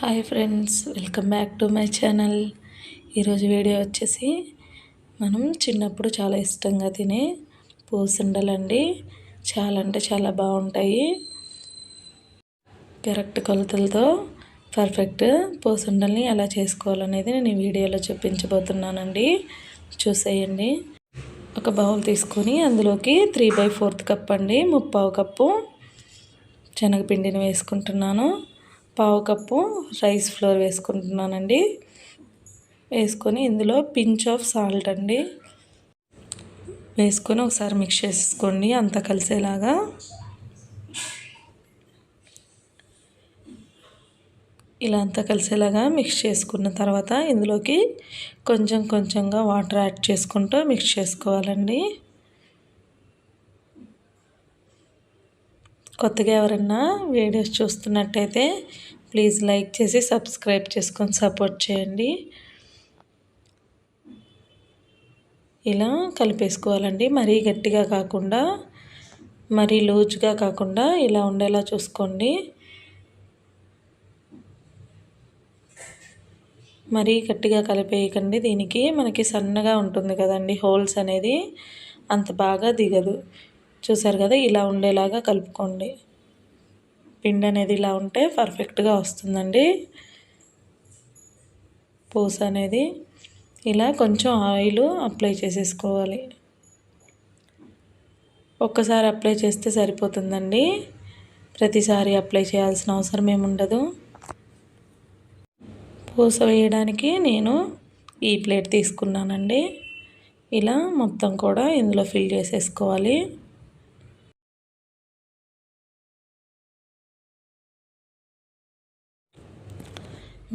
Hi friends welcome back to my channel. ఈరోజు video వచ్చేసి మనం చిన్నప్పుడు చాలా ఇష్టంగా తినే పూసుండలండి. చాలా అంటే చాలా బాగుంటాయి. కరెక్ట్ కొలతలతో పర్ఫెక్ట్ పూసుండల్ని ఎలా చేసుకోవాలనేది నేను ఈ వీడియోలో చూపించబోతున్నానండి. చూసేయండి. ఒక బౌల్ తీసుకొని అందులోకి త్రీ బై ఫోర్త్ కప్ అండి ముప్పావు కప్పు శనగపిండిని వేసుకుంటున్నాను. పావు కప్పు రైస్ ఫ్లోర్ వేసుకుంటున్నానండి. వేసుకొని ఇందులో పించ్ ఆఫ్ సాల్ట్ అండి. వేసుకొని ఒకసారి మిక్స్ చేసుకోండి అంతా కలిసేలాగా. ఇలా అంతా కలిసేలాగా మిక్స్ చేసుకున్న తర్వాత ఇందులోకి కొంచెం కొంచెంగా వాటర్ యాడ్ చేసుకుంటూ మిక్స్ చేసుకోవాలండి. కొత్తగా ఎవరన్నా వీడియోస్ చూస్తున్నట్టయితే ప్లీజ్ లైక్ చేసి సబ్స్క్రైబ్ చేసుకొని సపోర్ట్ చేయండి. ఇలా కలిపేసుకోవాలండి. మరీ గట్టిగా కాకుండా మరీ లూజ్గా కాకుండా ఇలా ఉండేలా చూసుకోండి. మరీ గట్టిగా కలిపేయకండి. దీనికి మనకి సన్నగా ఉంటుంది కదండి హోల్స్ అనేది అంత బాగా దిగదు. చూసారు కదా ఇలా ఉండేలాగా కలుపుకోండి. పిండి అనేది ఇలా ఉంటే పర్ఫెక్ట్గా వస్తుందండి. పూస అనేది ఇలా కొంచెం ఆయిల్ అప్లై చేసేసుకోవాలి. ఒక్కసారి అప్లై చేస్తే సరిపోతుందండి. ప్రతిసారి అప్లై చేయాల్సిన అవసరం ఏముండదు పూస వేయడానికి నేను ఈ ప్లేట్ తీసుకున్నానండి. ఇలా మొత్తం కూడా ఇందులో ఫిల్ చేసేసుకోవాలి.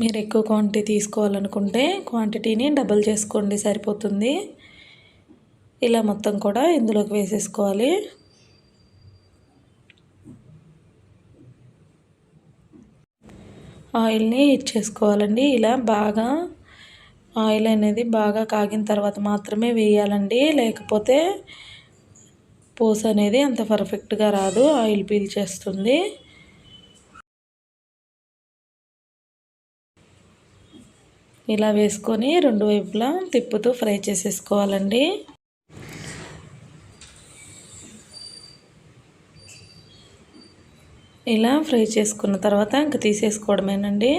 మీరు ఎక్కువ క్వాంటిటీ తీసుకోవాలనుకుంటే క్వాంటిటీని డబుల్ చేసుకోండి సరిపోతుంది. ఇలా మొత్తం కూడా ఇందులోకి వేసేసుకోవాలి. ఆయిల్ని ఇచ్చేసుకోవాలండి ఇలా బాగా ఆయిల్ అనేది బాగా కాగిన తర్వాత మాత్రమే వేయాలండి. లేకపోతే పూస అనేది అంత పర్ఫెక్ట్గా రాదు. ఆయిల్ పీల్చేస్తుంది ఇలా వేసుకొని రెండు వైపులా తిప్పుతూ ఫ్రై చేసేసుకోవాలండి. ఇలా ఫ్రై చేసుకున్న తర్వాత ఇంక తీసేసుకోవడమేనండి.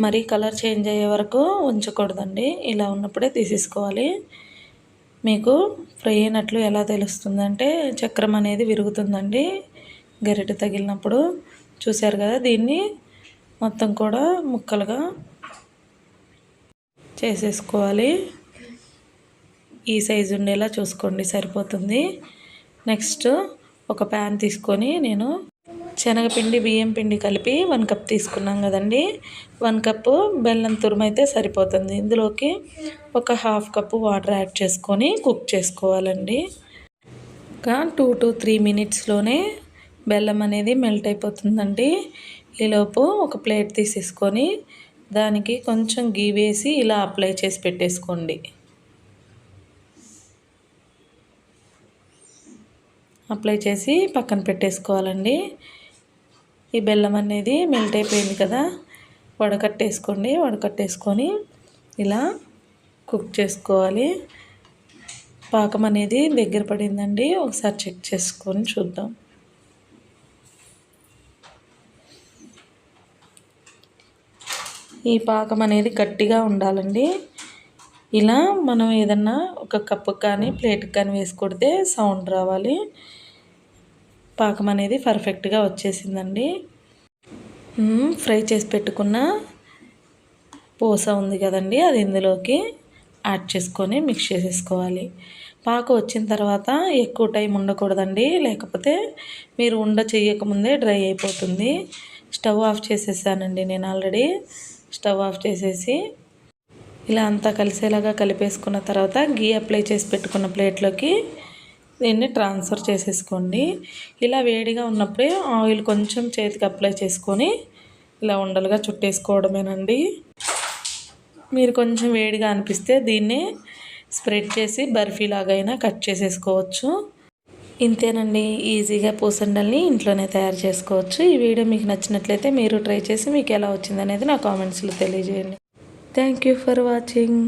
మరీ కలర్ చేంజ్ అయ్యే వరకు ఉంచకూడదండి. ఇలా ఉన్నప్పుడే తీసేసుకోవాలి. మీకు ఫ్రై అయినట్లు ఎలా తెలుస్తుందంటే చక్రం అనేది విరుగుతుందండి. గరిటె తగిలినప్పుడు చూశారు కదా దీన్ని మొత్తం కూడా ముక్కలుగా చేసేసుకోవాలి. ఈ సైజు ఉండేలా చూసుకోండి సరిపోతుంది. నెక్స్ట్ ఒక ప్యాన్ తీసుకొని నేను శనగపిండి బియ్యం పిండి కలిపి వన్ కప్ తీసుకున్నాం కదండి. వన్ కప్పు బెల్లం తురుమైతే సరిపోతుంది. ఇందులోకి ఒక హాఫ్ కప్పు వాటర్ యాడ్ చేసుకొని కుక్ చేసుకోవాలండి. ఒక టూ టు త్రీ మినిట్స్లోనే బెల్లం అనేది మెల్ట్ అయిపోతుందండి. ఈలోపు ఒక ప్లేట్ తీసేసుకొని దానికి కొంచెం గీ వేసి ఇలా అప్లై చేసి పెట్టేసుకోండి. అప్లై చేసి పక్కన పెట్టేసుకోవాలండి. ఈ బెల్లం అనేది మెల్ట్ అయిపోయింది కదా వడకట్టేసుకోండి. వడకట్టేసుకొని ఇలా కుక్ చేసుకోవాలి. పాకం అనేది దగ్గర పడిందండి. ఒకసారి చెక్ చేసుకొని చూద్దాం. ఈ పాకం అనేది గట్టిగా ఉండాలండి. ఇలా మనం ఏదన్నా ఒక కప్పు కానీ ప్లేట్కి కానీ వేసి కొడితే సౌండ్ రావాలి. పాకం అనేది పర్ఫెక్ట్గా వచ్చేసిందండి. ఫ్రై చేసి పెట్టుకున్న పూస ఉంది కదండి అది ఇందులోకి యాడ్ చేసుకొని మిక్స్ చేసేసుకోవాలి. పాక వచ్చిన తర్వాత ఎక్కువ టైం ఉండకూడదండి లేకపోతే మీరు ఉండ చేయకముందే డ్రై అయిపోతుంది. స్టవ్ ఆఫ్ చేసేసానండి నేను ఆల్రెడీ. స్టవ్ ఆఫ్ చేసేసి ఇలా అంతా కలిసేలాగా కలిపేసుకున్న తర్వాత గీ అప్లై చేసి పెట్టుకున్న ప్లేట్లోకి దీన్ని ట్రాన్స్ఫర్ చేసేసుకోండి. ఇలా వేడిగా ఉన్నప్పుడే ఆయిల్ కొంచెం చేతికి అప్లై చేసుకొని ఇలా ఉండలుగా చుట్టేసుకోవడమేనండి. మీరు కొంచెం వేడిగా అనిపిస్తే దీన్ని స్ప్రెడ్ చేసి బర్ఫీ లాగైనా కట్ చేసేసుకోవచ్చు. ఇంతేనండి ఈజీగా పూసండల్ని ఇంట్లోనే తయారు చేసుకోవచ్చు. ఈ వీడియో మీకు నచ్చినట్లయితే మీరు ట్రై చేసి మీకు ఎలా వచ్చిందనేది నా కామెంట్స్లో తెలియజేయండి. Thank you for watching.